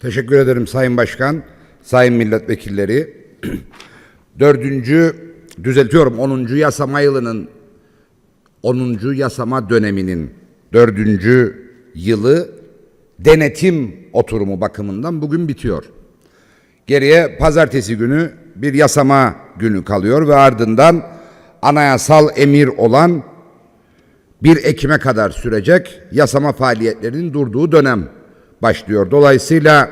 Teşekkür ederim Sayın Başkan, Sayın Milletvekilleri. Dördüncü, düzeltiyorum 10. yasama yılının 10. yasama döneminin dördüncü yılı denetim oturumu bakımından bugün bitiyor. Geriye pazartesi günü bir yasama günü kalıyor ve ardından anayasal emir olan 1 Ekim'e kadar sürecek yasama faaliyetlerinin durduğu dönem başlıyor. Dolayısıyla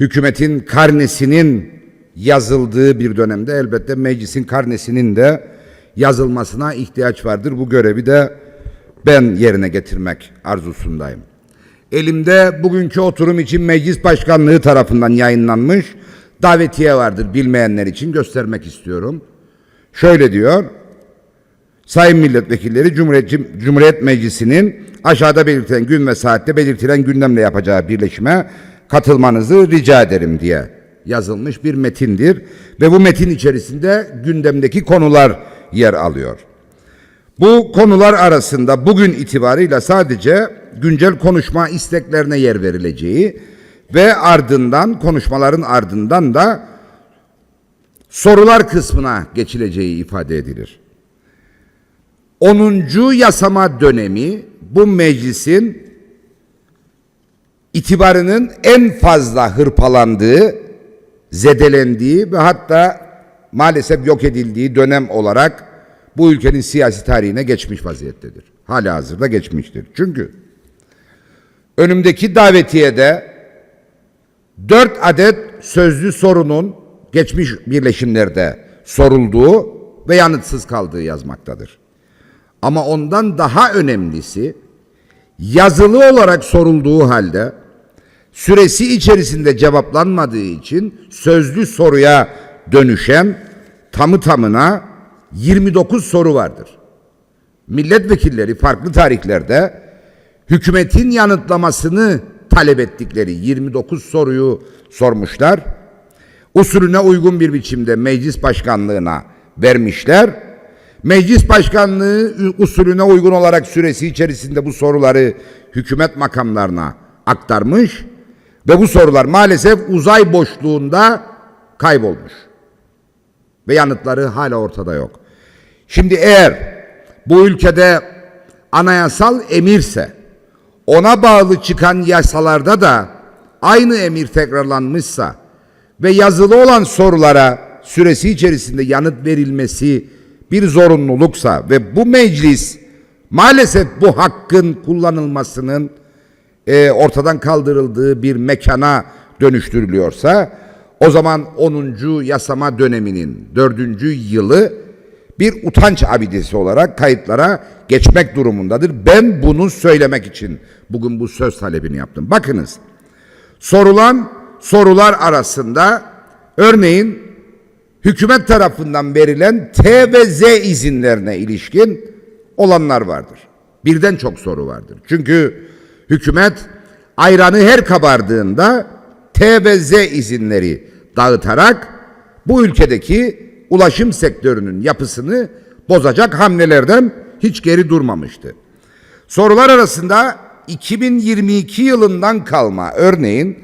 hükümetin karnesinin yazıldığı bir dönemde elbette meclisin karnesinin de yazılmasına ihtiyaç vardır. Bu görevi de ben yerine getirmek arzusundayım. Elimde bugünkü oturum için meclis başkanlığı tarafından yayınlanmış davetiye vardır bilmeyenler için göstermek istiyorum. Şöyle diyor. Sayın milletvekilleri Cumhuriyet, Cumhuriyet Meclisi'nin aşağıda belirtilen gün ve saatte belirtilen gündemle yapacağı birleşime katılmanızı rica ederim diye yazılmış bir metindir ve bu metin içerisinde gündemdeki konular yer alıyor. Bu konular arasında bugün itibarıyla sadece güncel konuşma isteklerine yer verileceği ve ardından konuşmaların ardından da sorular kısmına geçileceği ifade edilir. 10. yasama dönemi bu meclisin itibarının en fazla hırpalandığı, zedelendiği ve hatta maalesef yok edildiği dönem olarak bu ülkenin siyasi tarihine geçmiş vaziyettedir. Hala hazırda geçmiştir. Çünkü önümdeki davetiyede dört adet sözlü sorunun geçmiş birleşimlerde sorulduğu ve yanıtsız kaldığı yazmaktadır. Ama ondan daha önemlisi yazılı olarak sorulduğu halde süresi içerisinde cevaplanmadığı için sözlü soruya dönüşen tamı tamına 29 soru vardır. Milletvekilleri farklı tarihlerde hükümetin yanıtlamasını talep ettikleri 29 soruyu sormuşlar. Usulüne uygun bir biçimde meclis başkanlığına vermişler. Meclis başkanlığı usulüne uygun olarak süresi içerisinde bu soruları hükümet makamlarına aktarmış ve bu sorular maalesef uzay boşluğunda kaybolmuş. Ve yanıtları hala ortada yok. Şimdi eğer bu ülkede anayasal emirse ona bağlı çıkan yasalarda da aynı emir tekrarlanmışsa ve yazılı olan sorulara süresi içerisinde yanıt verilmesi bir zorunluluksa ve bu meclis maalesef bu hakkın kullanılmasının e, ortadan kaldırıldığı bir mekana dönüştürülüyorsa o zaman 10. yasama döneminin 4. yılı bir utanç abidesi olarak kayıtlara geçmek durumundadır. Ben bunu söylemek için bugün bu söz talebini yaptım. Bakınız sorulan sorular arasında örneğin hükümet tarafından verilen T ve Z izinlerine ilişkin olanlar vardır. Birden çok soru vardır. Çünkü hükümet ayranı her kabardığında T ve Z izinleri dağıtarak bu ülkedeki ulaşım sektörünün yapısını bozacak hamlelerden hiç geri durmamıştı. Sorular arasında 2022 yılından kalma örneğin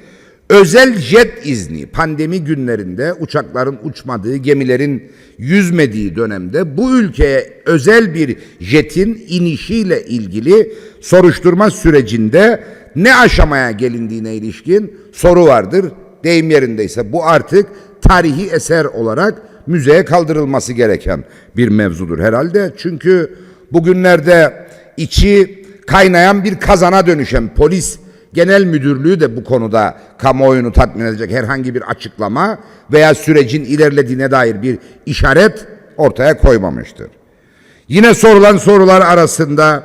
özel jet izni pandemi günlerinde uçakların uçmadığı, gemilerin yüzmediği dönemde bu ülkeye özel bir jetin inişiyle ilgili soruşturma sürecinde ne aşamaya gelindiğine ilişkin soru vardır. Deyim yerindeyse bu artık tarihi eser olarak müzeye kaldırılması gereken bir mevzudur herhalde. Çünkü bugünlerde içi kaynayan bir kazana dönüşen polis genel müdürlüğü de bu konuda kamuoyunu tatmin edecek herhangi bir açıklama veya sürecin ilerlediğine dair bir işaret ortaya koymamıştır. Yine sorulan sorular arasında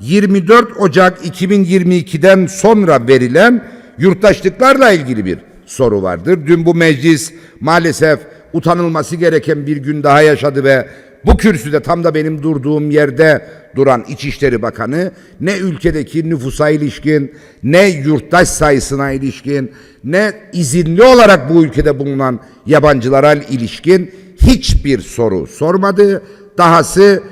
24 Ocak 2022'den sonra verilen yurttaşlıklarla ilgili bir soru vardır. Dün bu meclis maalesef utanılması gereken bir gün daha yaşadı ve bu kürsüde tam da benim durduğum yerde duran İçişleri Bakanı ne ülkedeki nüfusa ilişkin, ne yurttaş sayısına ilişkin, ne izinli olarak bu ülkede bulunan yabancılara ilişkin hiçbir soru sormadı. Dahası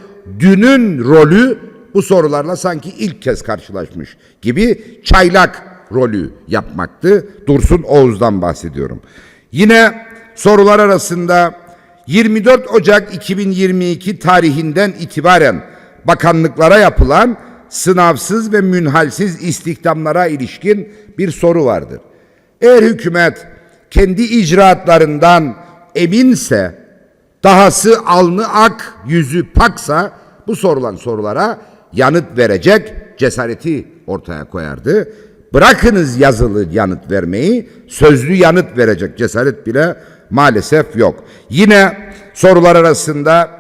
dünün rolü bu sorularla sanki ilk kez karşılaşmış gibi çaylak rolü yapmaktı. Dursun Oğuz'dan bahsediyorum. Yine sorular arasında 24 Ocak 2022 tarihinden itibaren bakanlıklara yapılan sınavsız ve münhalsiz istihdamlara ilişkin bir soru vardır. Eğer hükümet kendi icraatlarından eminse, dahası alnı ak, yüzü paksa bu sorulan sorulara yanıt verecek cesareti ortaya koyardı. Bırakınız yazılı yanıt vermeyi, sözlü yanıt verecek cesaret bile maalesef yok. Yine sorular arasında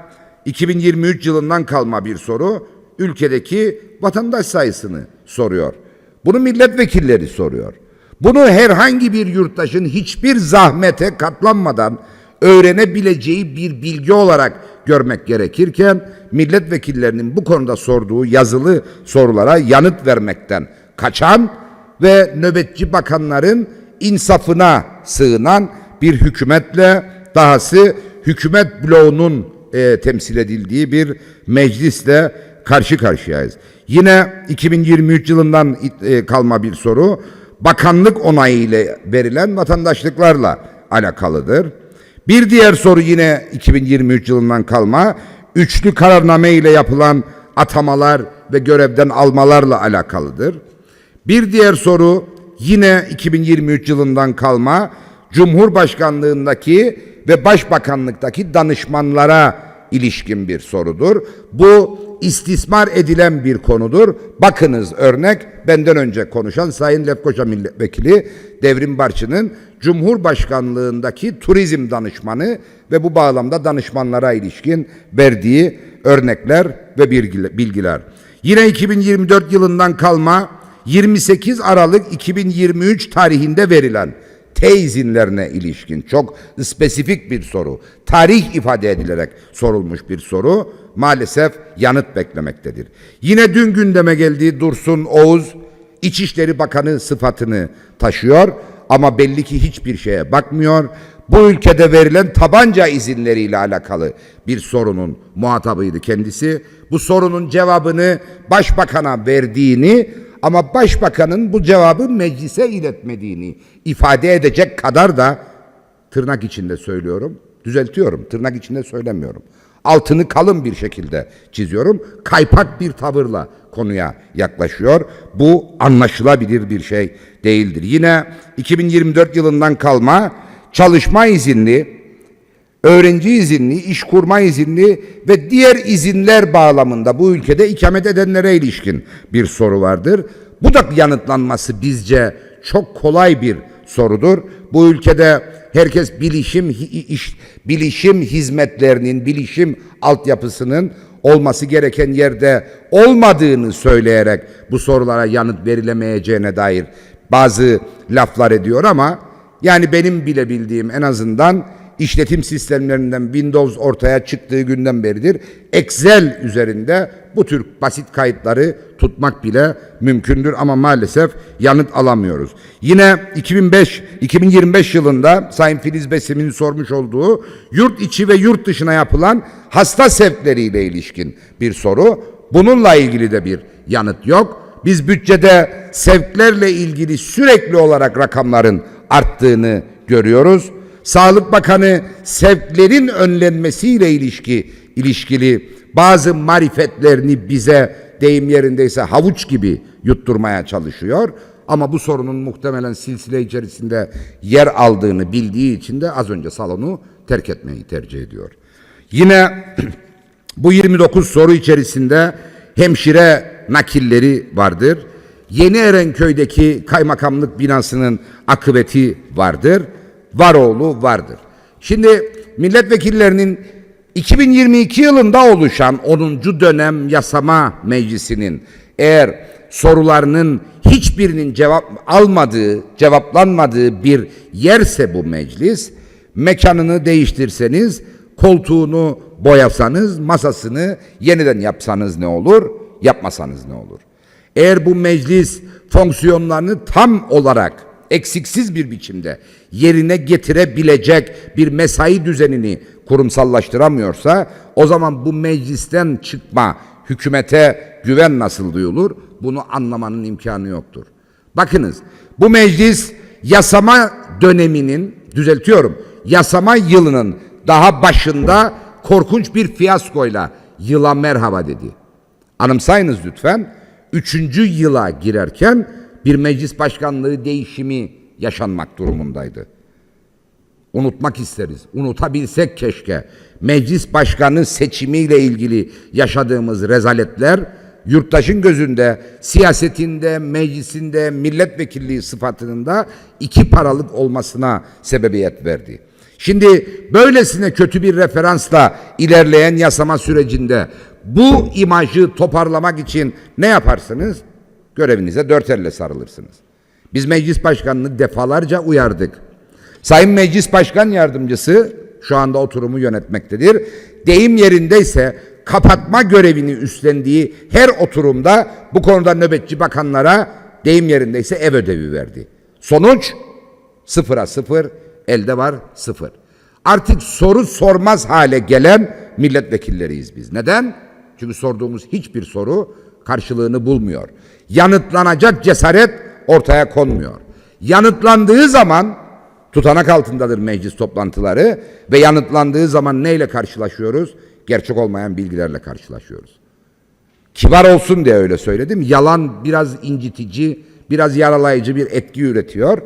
2023 yılından kalma bir soru ülkedeki vatandaş sayısını soruyor. Bunu milletvekilleri soruyor. Bunu herhangi bir yurttaşın hiçbir zahmete katlanmadan öğrenebileceği bir bilgi olarak görmek gerekirken milletvekillerinin bu konuda sorduğu yazılı sorulara yanıt vermekten kaçan ve nöbetçi bakanların insafına sığınan bir hükümetle dahası hükümet bloğunun e, temsil edildiği bir meclisle karşı karşıyayız. Yine 2023 yılından e, kalma bir soru bakanlık onayı ile verilen vatandaşlıklarla alakalıdır. Bir diğer soru yine 2023 yılından kalma üçlü kararname ile yapılan atamalar ve görevden almalarla alakalıdır. Bir diğer soru yine 2023 yılından kalma Cumhurbaşkanlığındaki ve Başbakanlıktaki danışmanlara ilişkin bir sorudur. Bu istismar edilen bir konudur. Bakınız örnek benden önce konuşan Sayın Lefkoşa Milletvekili Devrim Barçı'nın Cumhurbaşkanlığındaki turizm danışmanı ve bu bağlamda danışmanlara ilişkin verdiği örnekler ve bilgiler. Yine 2024 yılından kalma 28 Aralık 2023 tarihinde verilen T izinlerine ilişkin çok spesifik bir soru, tarih ifade edilerek sorulmuş bir soru maalesef yanıt beklemektedir. Yine dün gündeme geldiği Dursun Oğuz İçişleri Bakanı sıfatını taşıyor ama belli ki hiçbir şeye bakmıyor. Bu ülkede verilen tabanca izinleriyle alakalı bir sorunun muhatabıydı kendisi. Bu sorunun cevabını başbakana verdiğini ama başbakanın bu cevabı meclise iletmediğini ifade edecek kadar da tırnak içinde söylüyorum. Düzeltiyorum. Tırnak içinde söylemiyorum. Altını kalın bir şekilde çiziyorum. Kaypak bir tavırla konuya yaklaşıyor. Bu anlaşılabilir bir şey değildir. Yine 2024 yılından kalma çalışma izinli, öğrenci izinli, iş kurma izinli ve diğer izinler bağlamında bu ülkede ikamet edenlere ilişkin bir soru vardır. Bu da yanıtlanması bizce çok kolay bir sorudur. Bu ülkede herkes bilişim iş, bilişim hizmetlerinin, bilişim altyapısının olması gereken yerde olmadığını söyleyerek bu sorulara yanıt verilemeyeceğine dair bazı laflar ediyor ama yani benim bile bildiğim en azından işletim sistemlerinden Windows ortaya çıktığı günden beridir. Excel üzerinde bu tür basit kayıtları tutmak bile mümkündür ama maalesef yanıt alamıyoruz. Yine 2005 2025 yılında Sayın Filiz Besim'in sormuş olduğu yurt içi ve yurt dışına yapılan hasta sevkleriyle ilişkin bir soru. Bununla ilgili de bir yanıt yok. Biz bütçede sevklerle ilgili sürekli olarak rakamların arttığını görüyoruz. Sağlık Bakanı sevklerin önlenmesiyle ilişki ilişkili bazı marifetlerini bize deyim yerindeyse havuç gibi yutturmaya çalışıyor. Ama bu sorunun muhtemelen silsile içerisinde yer aldığını bildiği için de az önce salonu terk etmeyi tercih ediyor. Yine bu 29 soru içerisinde hemşire nakilleri vardır. Yeni Erenköy'deki kaymakamlık binasının akıbeti vardır. Varoğlu vardır. Şimdi milletvekillerinin 2022 yılında oluşan 10. dönem yasama meclisinin eğer sorularının hiçbirinin cevap almadığı, cevaplanmadığı bir yerse bu meclis, mekanını değiştirseniz, koltuğunu boyasanız, masasını yeniden yapsanız ne olur, yapmasanız ne olur? Eğer bu meclis fonksiyonlarını tam olarak eksiksiz bir biçimde yerine getirebilecek bir mesai düzenini kurumsallaştıramıyorsa o zaman bu meclisten çıkma hükümete güven nasıl duyulur? Bunu anlamanın imkanı yoktur. Bakınız bu meclis yasama döneminin düzeltiyorum yasama yılının daha başında korkunç bir fiyaskoyla yıla merhaba dedi. Anımsayınız lütfen. Üçüncü yıla girerken bir meclis başkanlığı değişimi yaşanmak durumundaydı. Unutmak isteriz. Unutabilsek keşke. Meclis başkanı seçimiyle ilgili yaşadığımız rezaletler yurttaşın gözünde, siyasetinde, meclisinde, milletvekilliği sıfatının da iki paralık olmasına sebebiyet verdi. Şimdi böylesine kötü bir referansla ilerleyen yasama sürecinde bu imajı toparlamak için ne yaparsınız? Görevinize dört elle sarılırsınız. Biz meclis başkanını defalarca uyardık. Sayın Meclis Başkan Yardımcısı şu anda oturumu yönetmektedir. Deyim yerindeyse kapatma görevini üstlendiği her oturumda bu konuda nöbetçi bakanlara deyim yerindeyse ev ödevi verdi. Sonuç sıfıra sıfır, elde var sıfır. Artık soru sormaz hale gelen milletvekilleriyiz biz. Neden? Çünkü sorduğumuz hiçbir soru karşılığını bulmuyor. Yanıtlanacak cesaret ortaya konmuyor. Yanıtlandığı zaman tutanak altındadır meclis toplantıları ve yanıtlandığı zaman neyle karşılaşıyoruz? Gerçek olmayan bilgilerle karşılaşıyoruz. Kibar olsun diye öyle söyledim. Yalan biraz incitici, biraz yaralayıcı bir etki üretiyor.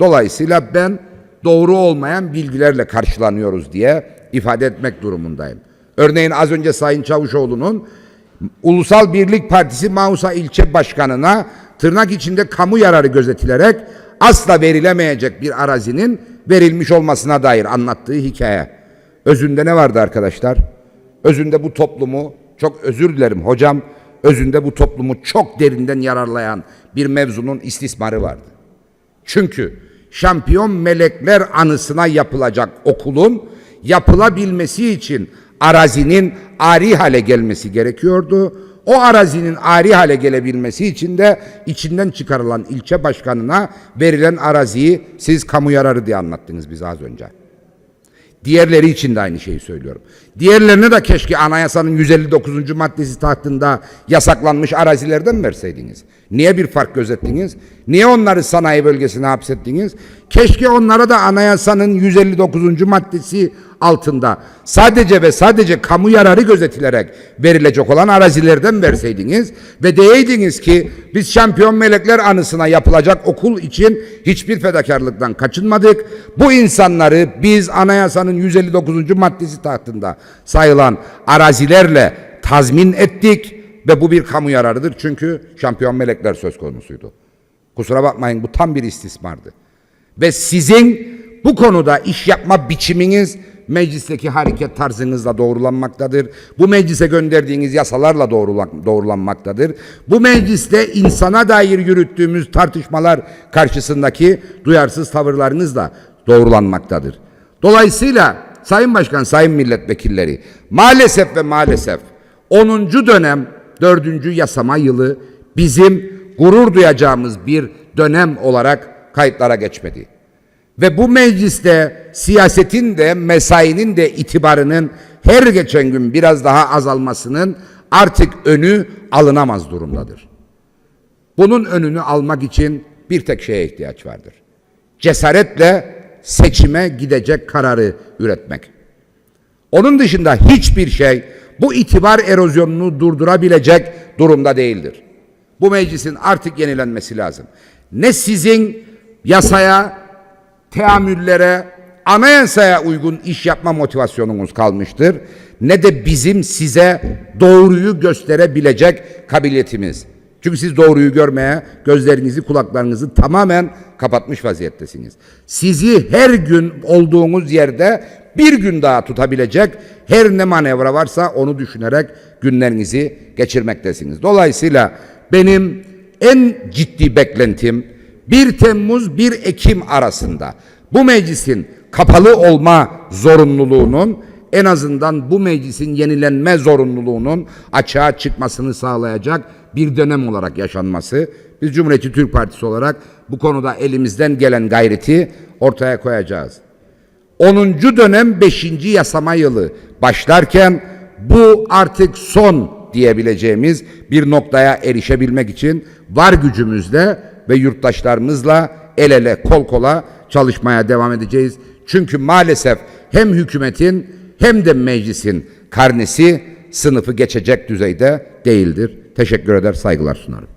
Dolayısıyla ben doğru olmayan bilgilerle karşılanıyoruz diye ifade etmek durumundayım. Örneğin az önce Sayın Çavuşoğlu'nun Ulusal Birlik Partisi Mausa ilçe başkanına tırnak içinde kamu yararı gözetilerek asla verilemeyecek bir arazinin verilmiş olmasına dair anlattığı hikaye. Özünde ne vardı arkadaşlar? Özünde bu toplumu çok özür dilerim hocam. Özünde bu toplumu çok derinden yararlayan bir mevzunun istismarı vardı. Çünkü şampiyon melekler anısına yapılacak okulun yapılabilmesi için arazinin ari hale gelmesi gerekiyordu. O arazinin ari hale gelebilmesi için de içinden çıkarılan ilçe başkanına verilen araziyi siz kamu yararı diye anlattınız bize az önce. Diğerleri için de aynı şeyi söylüyorum. Diğerlerine de keşke anayasanın 159. maddesi tahtında yasaklanmış arazilerden verseydiniz. Niye bir fark gözettiniz? Niye onları sanayi bölgesine hapsettiniz? Keşke onlara da anayasanın 159. maddesi altında sadece ve sadece kamu yararı gözetilerek verilecek olan arazilerden verseydiniz ve diyeydiniz ki biz şampiyon melekler anısına yapılacak okul için hiçbir fedakarlıktan kaçınmadık. Bu insanları biz anayasanın 159. maddesi tahtında sayılan arazilerle tazmin ettik ve bu bir kamu yararıdır çünkü şampiyon melekler söz konusuydu. Kusura bakmayın bu tam bir istismardı. Ve sizin bu konuda iş yapma biçiminiz meclisteki hareket tarzınızla doğrulanmaktadır. Bu meclise gönderdiğiniz yasalarla doğrulan, doğrulanmaktadır. Bu mecliste insana dair yürüttüğümüz tartışmalar karşısındaki duyarsız tavırlarınızla doğrulanmaktadır. Dolayısıyla Sayın Başkan, Sayın Milletvekilleri maalesef ve maalesef 10. dönem 4. yasama yılı bizim gurur duyacağımız bir dönem olarak kayıtlara geçmedi. Ve bu mecliste siyasetin de mesainin de itibarının her geçen gün biraz daha azalmasının artık önü alınamaz durumdadır. Bunun önünü almak için bir tek şeye ihtiyaç vardır. Cesaretle seçime gidecek kararı üretmek. Onun dışında hiçbir şey bu itibar erozyonunu durdurabilecek durumda değildir. Bu meclisin artık yenilenmesi lazım. Ne sizin yasaya, teamüllere, anayasaya uygun iş yapma motivasyonumuz kalmıştır. Ne de bizim size doğruyu gösterebilecek kabiliyetimiz. Çünkü siz doğruyu görmeye gözlerinizi, kulaklarınızı tamamen kapatmış vaziyettesiniz. Sizi her gün olduğunuz yerde bir gün daha tutabilecek her ne manevra varsa onu düşünerek günlerinizi geçirmektesiniz. Dolayısıyla benim en ciddi beklentim 1 Temmuz 1 Ekim arasında bu meclisin kapalı olma zorunluluğunun en azından bu meclisin yenilenme zorunluluğunun açığa çıkmasını sağlayacak bir dönem olarak yaşanması. Biz Cumhuriyetçi Türk Partisi olarak bu konuda elimizden gelen gayreti ortaya koyacağız. 10. dönem 5. yasama yılı başlarken bu artık son diyebileceğimiz bir noktaya erişebilmek için var gücümüzle ve yurttaşlarımızla el ele kol kola çalışmaya devam edeceğiz. Çünkü maalesef hem hükümetin hem de meclisin karnesi sınıfı geçecek düzeyde değildir. Teşekkür eder, saygılar sunarım.